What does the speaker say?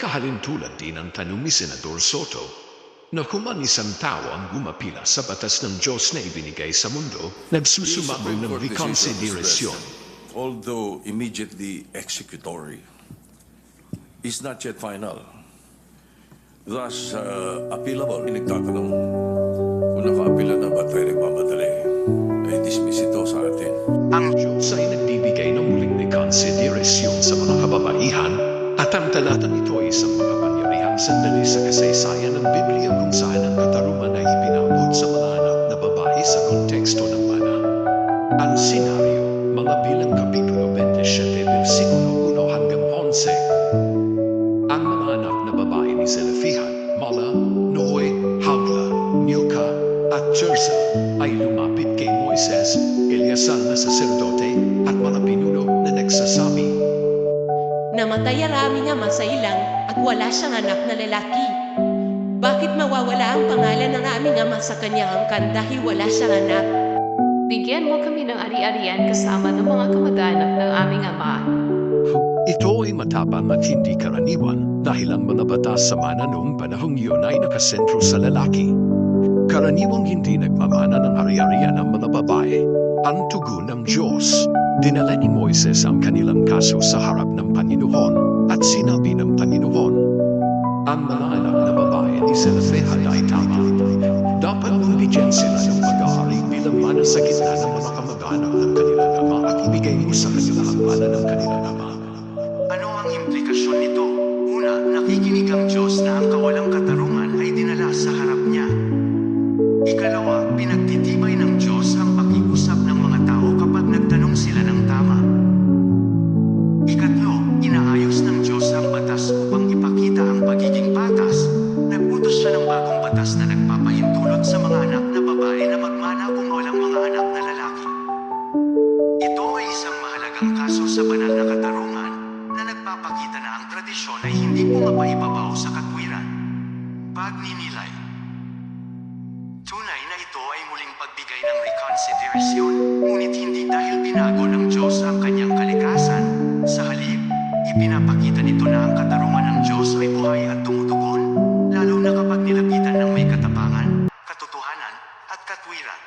mahalin tulad din ang tanong ni Senador Soto na kung man isang tao ang gumapila sa batas ng Diyos na ibinigay sa mundo, nagsusumabong ng reconsideration. Although immediately executory is not yet final. Thus, uh, appealable. Nagtatanong kung naka-apila na ba tayo nagmamadali. Ay dismiss ito sa atin. Ang Diyos ay nagbibigay ng muling reconsideration sa mga kababaihan at ang talata nito ay isang makapangyarihang sandali sa kasaysayan ng Biblia kung saan ang katarungan ay ipinabot sa mga anak na babae sa konteksto ng mana. Ang senaryo, mga bilang Kapitulo 27, versikulo 1 hanggang 11. Ang mga anak na babae ni Zelefihan, Mala, Noe, Hagla, Milka, at Chersa ay lumapit kay Moises, Eliasal na saserdote, at mga pinuno na nagsasabi, Namatay ang aming ama sa ilang at wala siyang anak na lalaki. Bakit mawawala ang pangalan ng aming ama sa kanyang angkan dahil wala siyang anak? Bigyan mo kami ng ari-arian kasama ng mga kamag-anak ng aming ama. Ito ay matapang at hindi karaniwan dahil ang mga batas sa mana noong panahong iyon ay nakasentro sa lalaki. Karaniwang hindi nagmamana ng ari-arian ng mga babae. Ang tugon ng Diyos. Dinala ni Moises ang kanilang kaso sa harap ng Panginoon at sinabi ng Panginoon, Ang mga anak na babae ni Zelofehad ay tama. Dapat mong bigyan sila ng pag-aari bilang mana sa gitna ng mga kamag-anak ng kanilang ama at ibigay mo sa kanila ang mana ng kanilang ama. Ano ang implikasyon nito? Una, nakikinig ang Diyos na ang kawalang katarungan ay dinala sa harap niya. Sila ng tama. Ikatlo, inaayos ng Diyos ang batas upang ipakita ang pagiging patas. Nagutos siya ng bagong batas na nagpapahintulot sa mga anak na babae na magmana kung walang mga anak na lalaki. Ito ay isang mahalagang kaso sa banal na katarungan na nagpapakita na ang tradisyon ay hindi pumapaibabaw sa katwiran. Pagninilay Tunay na ito ay muling pagbigay ng reconsideration, dahil binago ng Diyos ang kanyang kalikasan. Sa halip, ipinapakita nito na ang katarungan ng Diyos ay buhay at tumutugon, lalo na kapag nilapitan ng may katapangan, katotohanan, at katwiran.